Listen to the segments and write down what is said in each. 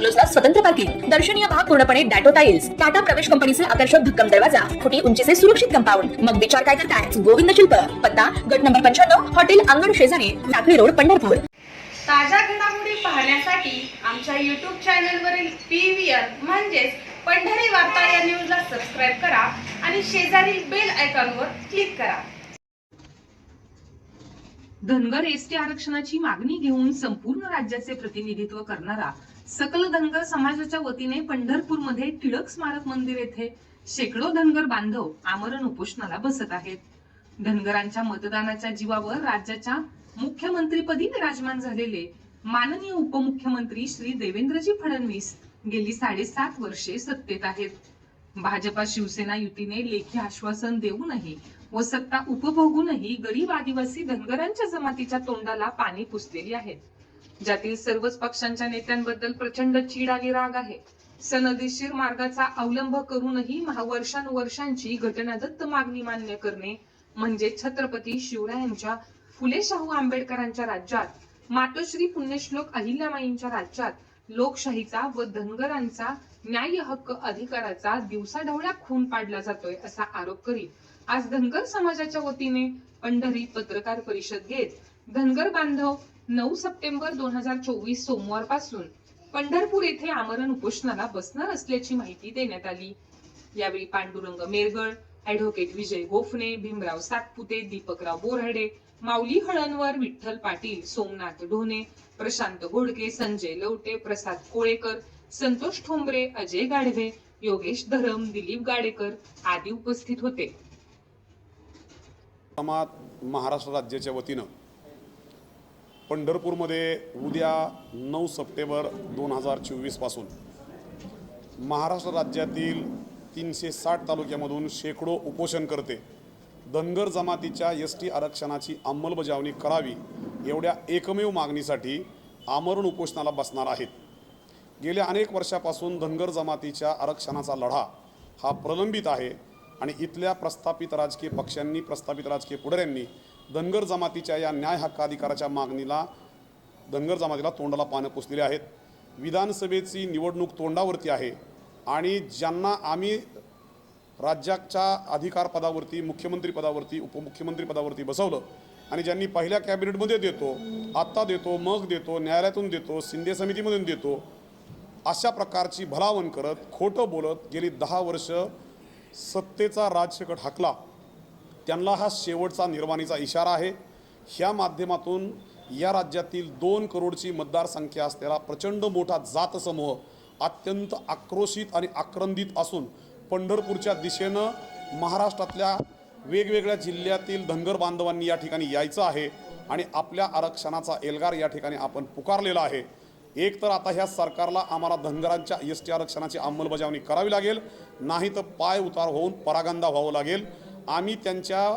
बंगलोजला स्वतंत्र पार्किंग. दर्शनीय भाग पूर्णपणे डॅटो टाइल्स टाटा प्रवेश कंपनीचे आकर्षक भक्कम दरवाजा. फुटी उंचीचे सुरक्षित कंपाऊंड. मग विचार काय करताय? गोविंद शिल्प. पत्ता गट नंबर पंच्याण्णव हॉटेल अंगण शेजारी लाकडी रोड पंढरपूर. ताज्या घडामोडी पाहण्यासाठी आमच्या यूट्यूब चॅनलवरील पी व्ही म्हणजेच पंढरी वार्ता या न्यूजला सबस्क्राईब करा आणि शेजारील बेल आयकॉनवर क्लिक करा. धनगर एसटी आरक्षणाची मागणी घेऊन संपूर्ण राज्याचे प्रतिनिधित्व करणारा सकल धनगर समाजाच्या वतीने पंढरपूरमध्ये टिळक स्मारक मंदिर येथे शेकडो धनगर बांधव आमरण उपोषणाला बसत आहेत. धनगरांच्या मतदानाच्या जीवावर राज्याच्या मुख्यमंत्रीपदी विराजमान झालेले माननीय उपमुख्यमंत्री श्री देवेंद्रजी फडणवीस गेली साडेसात वर्षे सत्तेत आहेत. भाजपा शिवसेना युतीने लेखी आश्वासन देऊनही व सत्ता उपभोगूनही गरीब आदिवासी धनगरांच्या जमातीच्या तोंडाला पाणी पुसलेली आहेत. ज्यातील सर्वच पक्षांच्या नेत्यांबद्दल प्रचंड चीड आणि राग आहे. सनदेशीर मार्गाचा अवलंब करूनही महावर्षानुवर्षांची घटनादत्त मागणी मान्य करणे म्हणजे छत्रपती शिवरायांच्या फुले शाहू आंबेडकरांच्या राज्यात मातोश्री पुण्यश्लोक अहिल्यामाईंच्या राज्यात लोकशाहीचा व धनगरांचा न्याय हक्क अधिकाराचा दिवसाढवळ्या खून पाडला जातोय असा आरोप करीत आज धनगर समाजाच्या वतीने पंढरी पत्रकार परिषद घेत धनगर बांधव नऊ सप्टेंबर दोन हजार चोवीस सोमवारपासून पंढरपूर येथे आमरण उपोषणाला बसणार असल्याची माहिती देण्यात आली. यावेळी पांडुरंग मेरगळ ऍडव्होकेट विजय गोफणे भीमराव सातपुते दीपकराव बोराडे माऊली हळणवर विठ्ठल पाटील सोमनाथ ढोणे प्रशांत घोडके संजय लवटे प्रसाद कोळेकर संतोष ठोंबरे अजय गाढवे योगेश धरम दिलीप गाडेकर आदी उपस्थित होते. महाराष्ट्र राज्याच्या वतीनं पंढरपूरमध्ये उद्या नऊ सप्टेंबर दोन हजार चोवीसपासून महाराष्ट्र राज्यातील तीनशे साठ तालुक्यामधून शेकडो उपोषण करते धनगर जमातीच्या एस टी आरक्षणाची अंमलबजावणी करावी एवढ्या एकमेव मागणीसाठी आमरण उपोषणाला बसणार आहेत. गेल्या अनेक वर्षापासून धनगर जमातीच्या आरक्षणाचा लढा हा प्रलंबित आहे आणि इथल्या प्रस्थापित राजकीय पक्षांनी प्रस्थापित राजकीय पुढाऱ्यांनी धनगर जमातीच्या या न्याय हक्काधिकाराच्या मागणीला धनगर जमातीला तोंडाला पानं पुसलेली आहेत. विधानसभेची निवडणूक तोंडावरती आहे आणि ज्यांना आम्ही राज्याच्या अधिकारपदावरती मुख्यमंत्रीपदावरती उपमुख्यमंत्रीपदावरती बसवलं आणि ज्यांनी पहिल्या कॅबिनेटमध्ये देतो आत्ता देतो मग देतो न्यायालयातून देतो शिंदे समितीमधून देतो अशा प्रकारची भलावण करत खोटं बोलत गेली दहा वर्ष सत्तेचा राजशेकट हाकला. त्यांना हा शेवटचा निर्वाणीचा इशारा आहे. ह्या माध्यमातून या राज्यातील दोन करोडची मतदारसंख्या असलेला प्रचंड मोठा जातसमूह अत्यंत आक्रोशित आणि आक्रंदित असून पंढरपूरच्या दिशेनं महाराष्ट्रातल्या वेगवेगळ्या जिल्ह्यातील धनगर बांधवांनी या ठिकाणी यायचं आहे आणि आपल्या आरक्षणाचा एल्गार या ठिकाणी आपण पुकारलेला आहे. एक तर आता ह्या सरकारला आम्हाला धनगरांच्या एस टी आरक्षणाची अंमलबजावणी करावी लागेल नाही तर पाय उतार होऊन परागंदा व्हावं लागेल. आम्ही त्यांच्या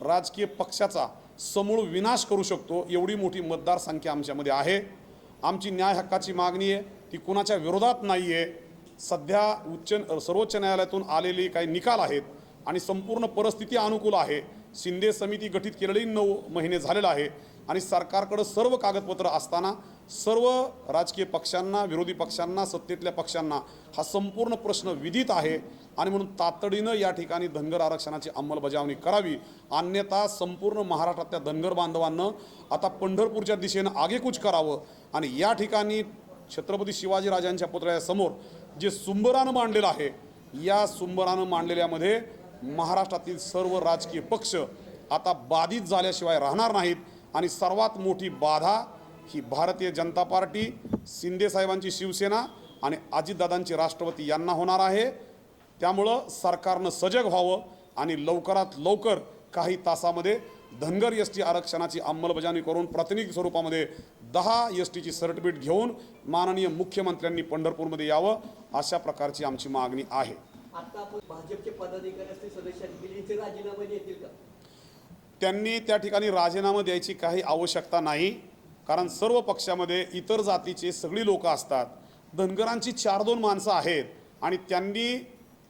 राजकीय पक्षाचा समूळ विनाश करू शकतो एवढी मोठी मतदारसंख्या आमच्यामध्ये आहे. आमची न्याय हक्काची मागणी आहे ती कुणाच्या विरोधात नाही आहे सध्या उच्च सर्वोच्च न्यायालयातून आलेले काही निकाल आहेत आणि संपूर्ण परिस्थिती अनुकूल आहे. शिंदे समिती गठीत केलेली नऊ महिने झालेला आहे आणि सरकारकडं सर्व कागदपत्र असताना सर्व राजकीय पक्षांना विरोधी पक्षांना सत्तेतल्या पक्षांना हा संपूर्ण प्रश्न विदित आहे. आणि म्हणून तातडीनं या ठिकाणी धनगर आरक्षणाची अंमलबजावणी करावी. अन्यथा संपूर्ण महाराष्ट्रातल्या धनगर बांधवांना आता पंढरपूरच्या दिशेनं आगेकूच करावं. आणि या ठिकाणी छत्रपती शिवाजीराजांच्या पुतळ्यासमोर जे सुंबरानं मांडलेलं आहे या सुंबरानं मांडलेल्यामध्ये महाराष्ट्रातील सर्व राजकीय पक्ष आता बाधित झाल्याशिवाय राहणार नाहीत. आणि सर्वात मोठी बाधा ही भारतीय जनता पार्टी शिंदे साहेबांची शिवसेना आणि अजितदादांची राष्ट्रवादी यांना होणार आहे. त्यामुळं सरकारनं सजग व्हावं आणि लवकरात लवकर काही तासामध्ये धनगर एस टी आरक्षणाची अंमलबजावणी करून प्रातिनिधिक स्वरूपामध्ये दहा एस टीची सर्टिफिकेट घेऊन माननीय मुख्यमंत्र्यांनी पंढरपूरमध्ये यावं अशा प्रकारची आमची मागणी आहे. त्यांनी त्या ठिकाणी राजीनामा द्यायची काही आवश्यकता नाही. कारण सर्व पक्षामध्ये इतर जातीचे सगळी लोकं असतात. धनगरांची चार दोन माणसं आहेत आणि त्यांनी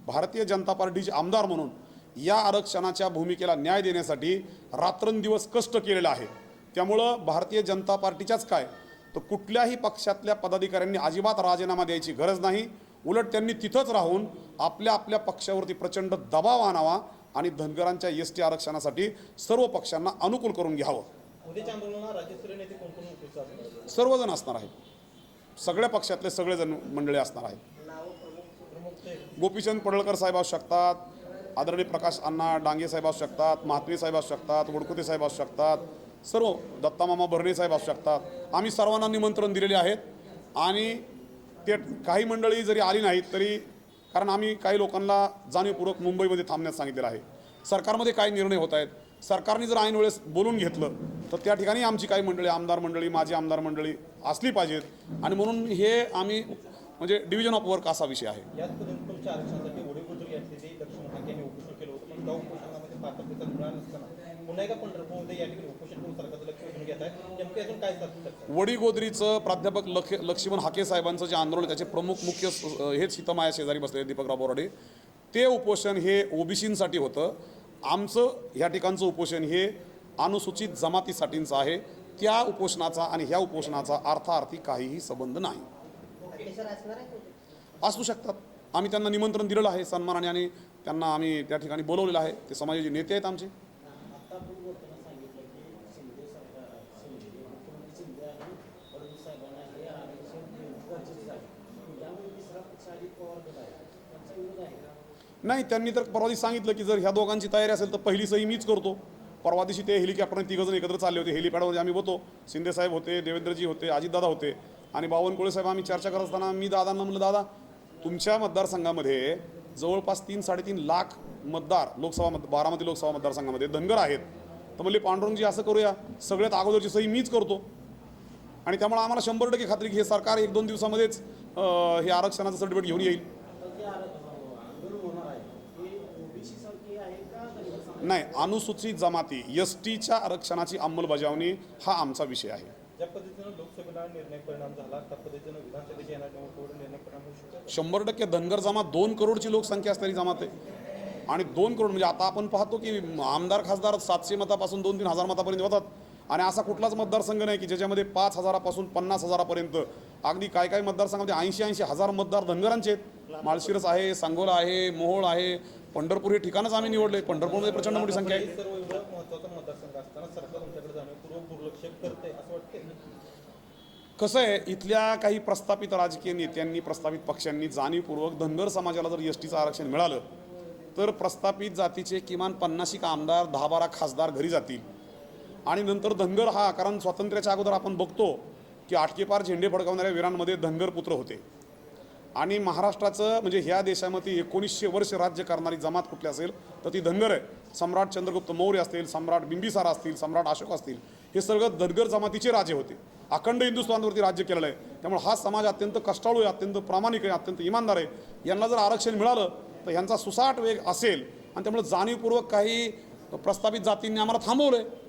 भारतीय जनता पार्टीचे आमदार म्हणून या आरक्षणाच्या भूमिकेला न्याय देण्यासाठी रात्रंदिवस कष्ट केलेला आहे. त्यामुळं भारतीय जनता पार्टीच्याच काय? तर कुठल्याही पक्षातल्या पदाधिकाऱ्यांनी अजिबात राजीनामा द्यायची गरज नाही. उलट त्यांनी तिथंच राहून आपल्या आपल्या पक्षावरती प्रचंड दबाव आणावा आणि धनगरांच्या एस टी आरक्षणासाठी सर्व पक्षांना अनुकूल करून घ्यावं. उद्याच्या आंदोलनात राज्यस्तरीय नेते कोण कोण उपस्थित असणार सर्वजण असणार आहेत. सगळ्या पक्षातले सगळेजण मंडळी असणार आहेत. गोपीचंद पडळकर साहेब असू शकतात आदरणीय प्रकाश अण्णा डांगे साहेब असू शकतात महात्मे साहेब असू शकतात वडकुते साहेब असू शकतात सर्व दत्तामामा भरणे साहेब असू शकतात. आम्ही सर्वांना निमंत्रण दिलेले आहेत आणि ते काही मंडळी जरी आली नाहीत तरी कारण आम्ही काही लोकांना जाणीवपूर्वक मुंबईमध्ये थांबण्यास सांगितलेलं आहे. सरकारमध्ये काय निर्णय होत आहेत? सरकारने जर ऐन वेळेस बोलून घेतलं तर त्या ठिकाणी आमची काही मंडळी आमदार मंडळी माजी आमदार मंडळी असली पाहिजेत. आणि म्हणून हे आम्ही म्हणजे डिव्हिजन ऑफ वर्क असा विषय आहे. वडीगोद्रीचं प्राध्यापक लख लक्ष्मण हाके साहेबांचं जे आंदोलन त्याचे प्रमुख मुख्य हेच हितमाया शेजारी बसलेले दीपकराव बोराडे. ते उपोषण हे ओबीसींसाठी होतं. आमचं ह्या ठिकाणचं उपोषण हे अनुसूचित जमातीसाठींचं आहे. त्या उपोषणाचा आणि ह्या उपोषणाचा अर्थार्थी काहीही संबंध नाही. असू शकतात. आम्ही त्यांना निमंत्रण दिलेलं आहे सन्मानाने आणि त्यांना आम्ही त्या ठिकाणी बोलवलेलं आहे. ते समाजाचे नेते आहेत आमचे. नाही त्यांनी तर परवा दिवशी सांगितलं की जर ह्या दोघांची तयारी असेल तर पहिली सही मीच करतो. परवा दिवशी ते हेलिकॉप्टरने तिघजण एकत्र चालले होते. हेलिपॅडवर आम्ही होतो शिंदेसाहेब होते देवेंद्रजी होते अजितदादा होते आणि बावनकुळे साहेब आम्ही चर्चा करत असताना मी दादांना म्हणलं दादा तुमच्या मतदारसंघामध्ये जवळपास तीन साडेतीन लाख मतदार लोकसभा मत बारामती लोकसभा मतदारसंघामध्ये धनगर आहेत. तर म्हणले पांडुरंगजी असं करूया. सगळ्यात अगोदरची सही मीच करतो. आणि त्यामुळे आम्हाला शंभर टक्के खात्री की हे सरकार एक दोन दिवसामध्येच हे आरक्षणाचं सर्टिफिकेट घेऊन येईल. नाही अनुसूचित जमाती एस टीच्या आरक्षणाची अंमलबजावणी हा आमचा विषय आहे. ज्या पद्धतीनं लोकसभेला निर्णय परिणाम झाला त्या पद्धतीनं विधानसभेच्या येणार निवडणुकीवर निर्णय परिणाम होऊ शकतो शंभर टक्के धनगर जमात दोन करोडची लोकसंख्या असणारी जमात आहे. आणि दोन करोड म्हणजे आता आपण पाहतो की आमदार खासदार सातशे मतापासून दोन तीन हजार मतापर्यंत होतात आणि असा कुठलाच मतदारसंघ नाही की ज्याच्यामध्ये पाच हजारापासून पन्नास हजारापर्यंत. अगदी काय काय मतदारसंघामध्ये ऐंशी ऐंशी हजार मतदार धनगरांचे आहेत. माळशिरस आहे सांगोला आहे मोहोळ आहे पंढरपूर हे ठिकाणच आम्ही निवडले पंढरपूरमध्ये प्रचंड मोठी संख्या आहे. कसं आहे इथल्या काही प्रस्थापित राजकीय नेत्यांनी प्रस्थापित पक्षांनी जाणीवपूर्वक धनगर समाजाला जर एस टीचं आरक्षण मिळालं तर प्रस्थापित जातीचे किमान पन्नाशिक आमदार दहा बारा खासदार घरी जातील. आणि नंतर धनगर हा कारण स्वातंत्र्याच्या अगोदर आपण बघतो की आटकेपार झेंडे फडकावणाऱ्या वीरांमध्ये धनगर पुत्र होते. आणि महाराष्ट्राचं म्हणजे ह्या देशामध्ये एकोणीसशे वर्ष राज्य करणारी जमात कुठली असेल तर ती धनगर आहे. सम्राट चंद्रगुप्त मौर्य असतील सम्राट बिंबिसार असतील सम्राट अशोक असतील हे सगळं धनगर जमातीचे राजे होते. अखंड हिंदुस्थानवरती राज्य केलेलं आहे. त्यामुळे हा समाज अत्यंत कष्टाळू आहे अत्यंत प्रामाणिक आहे अत्यंत इमानदार आहे. यांना जर आरक्षण मिळालं तर ह्यांचा सुसाट वेग असेल आणि त्यामुळे जाणीवपूर्वक काही प्रस्थापित जातींनी आम्हाला थांबवलं आहे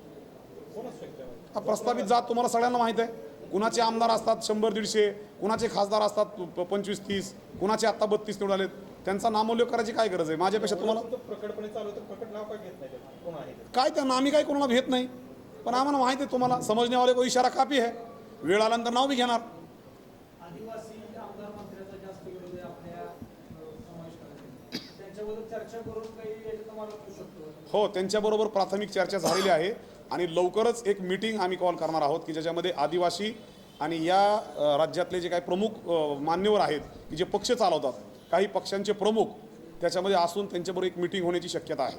हा प्रस्तावित जात तुम्हाला सगळ्यांना माहीत आहे. कुणाचे आमदार असतात शंभर दीडशे कुणाचे खासदार असतात पंचवीस तीस कुणाचे आत्ता बत्तीस निवडून आलेत त्यांचा नामोल्लेख करायची काय गरज आहे माझ्यापेक्षा तुम्हाला काय घेत नाही त्याचं? कोण आहे ते? काय त्यांना आम्ही काय कोणाला भेट नाही पण आम्हाला माहिती आहे तुम्हाला समजण्यावाले को इशारा कापी आहे वेळ आल्यानंतर नाव बी घेणार आदिवासी आमदार मंत्र्याचा जास्त विरोध आहे आपल्या अ, समावेश करायचा त्यांच्याबद्दल चर्चा करून काही याच्यात मार्ग करू शकतो हो त्यांच्याबरोबर प्राथमिक चर्चा झालेली आहे आणि लवकरच एक मीटिंग आम्ही कॉल करणार आहोत की ज्याच्यामध्ये आदिवासी आणि या राज्यातले जे काही प्रमुख मान्यवर आहेत की जे पक्ष चालवतात काही पक्षांचे प्रमुख त्याच्यामध्ये असून त्यांच्याबरोबर एक मीटिंग होण्याची शक्यता आहे.